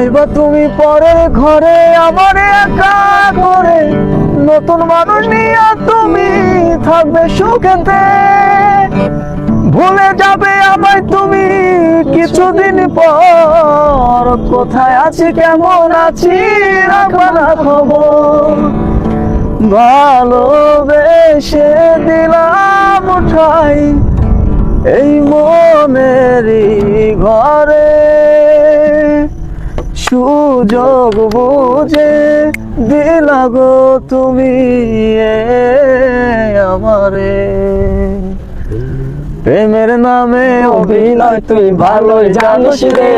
যাইবা তুমি পরের ঘরে আমার একা করে নতুন মানুষ নিয়ে তুমি থাকবে সুখেতে। ভুলে যাবে আমায় তুমি কিছুদিন পর। কোথায় আছি, কেমন আছি খবর। ভালোবেসে দিলাম উঠাই এই মনেরই ঘরে। সুযোগ বুঝে দিলা গো তুমি আমারে। প্রেমের নামে অভিনয় তুই ভালোই জানিস রে।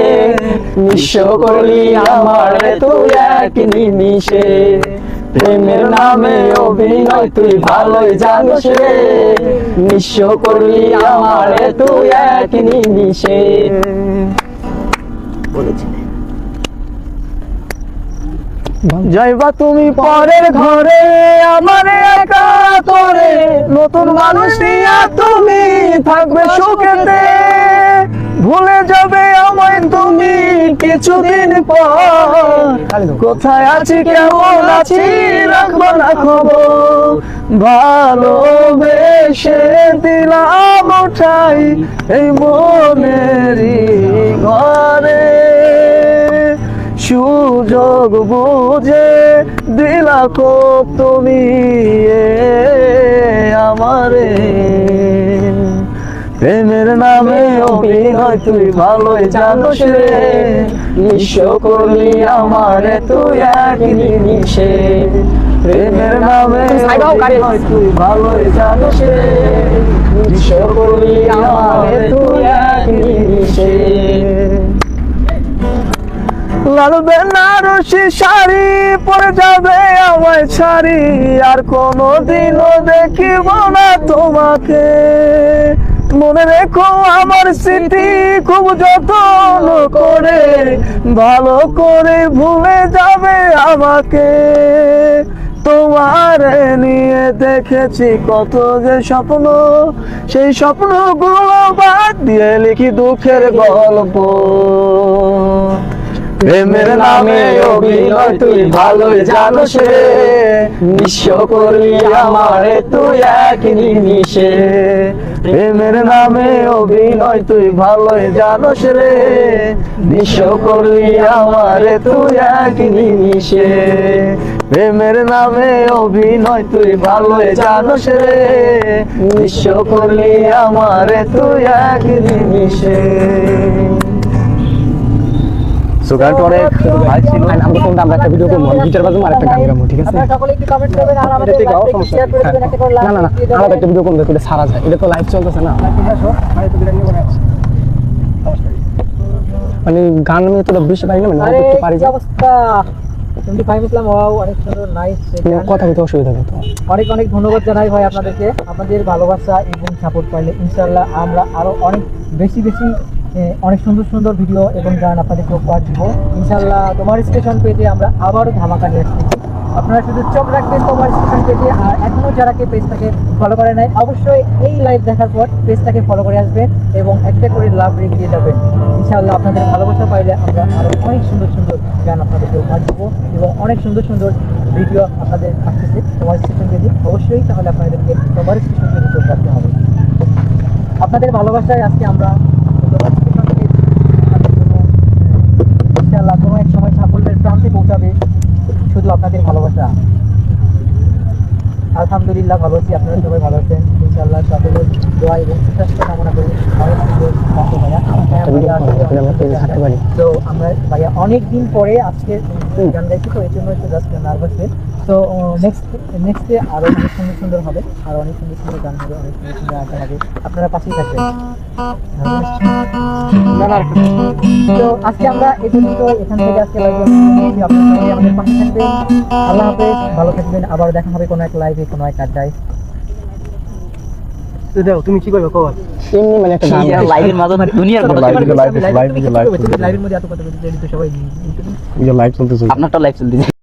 নিঃস্ব করলি আমার তুই এক নিমিষে। প্রেমের নামে অভিনয় তুই ভালোই জানিস রে। নিঃস্ব করলি আমার তুই এক নিমিষে। যাইবা তুমি পরের ঘরে আমার একা করে। নতুন মানুষ নিয়ে তুমি থাকবে সুখেতে। ভুলে যাবে আমায় তুমি কিছুদিন পর। কোথায় আছি কেমন আছি রাখব না খবর। ভালোবেসে দিলাম উঠাই এই মনেরই ঘরে। বুঝে দিলা কোপ তুমি আমারে। প্রেমের নামে অভিনয় তুই ভালোই জানোস রে। নিঃস্ব করলি আমারে তুই এক নিমিষে প্রেমের নামে তুই ভালোই জানোস রে। নিঃস্ব করলি আমারে তুই এক নিমিষে লাল বেনারসি শাড়ি পরে যাবে আমায় ছাড়ি। আর কোনো দিনও দেখিব না তোমাকে। মনে রেখো আমার স্মৃতি খুব যত্ন করে, ভালো করে ভুলে যাবে আমাকে। তোমার নিয়ে দেখেছি কত যে স্বপ্ন, সেই স্বপ্নগুলো বাদ দিয়ে লিখি দুঃখের গল্প। প্রেমের নামে অভিনয় তুই ভালোই জানোস রে নিঃস্ব করলি আমারে তুই এক নিমিষে প্রেমের নামে অভিনয় তুই ভালোই জানোস রে নিঃস্ব করলি আমারে তুই এক নিমিষে প্রেমের নামে অভিনয় তুই ভালোই জানোস রে নিঃস্ব করলি আমারে তুই এক নিমিষে সো গানটা অনেক ভাই ছিল। আমরা কিন্তু আমরা একটা ভিডিও করব আর গান গাবো ঠিক আছে? আপনারা সকলে একটু কমেন্ট করবেন আর আমাদের এটা থেকে লাইভটা সমস্যা শেয়ার করে দিবেন একটা করে না না না একটা ভিডিও করব এটা সারা যায়। এটা তো লাইভ চলতেছে না। মানে গান আমি তো বেশি পারি না মানে আরে একটু পারি অবস্থা? 25 ইসলাম ওয়াও অনেক সুন্দর মানে কথা বলতে অসুবিধা নেই অনেক অনেক ধন্যবাদ জানাই ভাই আপনাদেরকে। আপনাদের ভালোবাসা এবং সাপোর্ট পাইলে ইনশাআল্লাহ আমরা আরও অনেক বেশি বেশি অনেক সুন্দর সুন্দর ভিডিও এবং গান আপনাদেরকে উপহার দিব ইনশাল্লাহ তোমার স্টেশন পেজে আমরা আবারও ধামাকা নিয়ে আসছি। আপনারা শুধু চোখ রাখবেন তোমার স্টেশন পেজে আর এখনও যারা কে পেজটাকে ফলো করে নাই, অবশ্যই এই লাইভ দেখার পর পেজটাকে ফলো করে আসবেন এবং একটা করে লাভ রেখে দিয়ে যাবেন। ইনশাআল্লাহ আপনাদের ভালোবাসা পাইলে আমরা আরও অনেক সুন্দর সুন্দর গান আপনাদেরকে উপহার দেবো এবং অনেক সুন্দর সুন্দর ভিডিও আপনাদের আসতেছে তোমার স্টেশন পেজে অবশ্যই তাহলে আপনাদেরকে তোমার স্টেশন পেজে চোখ রাখতে হবে। আপনাদের ভালোবাসায় আজকে আমরা তোমার স্টেশন পেজ আপনাদের জন্য, আহ, ইনশাআল্লাহ কোনো এক সময় সাফল্যের প্রান্তে পৌঁছাবে শুধু আপনাদের ভালোবাসা আলহামদুলিল্লাহ ভালো আছি। আপনারা সবাই ভালো আছেন? ইনশাআল্লাহ সকলের দোয়া এবং সুস্বাস্থ্য কামনা করি। অনেক সুন্দর থাকতে ভাইয়া। হ্যাঁ। তো আমরা ভাইয়া অনেক দিন পরে আজকে গান গাইছি তো এই জন্য একটু জাস্ট নার্ভাস তো নেক্সট নেক্সটে আরও অনেক সুন্দর সুন্দর হবে আর অনেক সুন্দর সুন্দর গান হবে অনেক সুন্দর সুন্দর আড্ডা হবে। আপনারা পাশেই থাকবেন। তো আজকে আমরা এই পর্যন্ত এখান থেকে আজকে আপনারা সবাই আমাদের পাশে থাকবেন। আল্লাহ হাফেজ ভালো থাকবেন। আবার দেখা হবে কোনো এক লাইভে কোনো এক আড্ডায়। দেখো তুমি কি করবে? কল এমনি মানে একটা গান গাই। লাইভের মাধ্যমে দুনিয়ার কথা লাইভ লাইভ লাইভ লাইভ মধ্যে এত কথা বলতে সবাই লাইভ চলতেছে। আপনারটা লাইভ চলতেছে।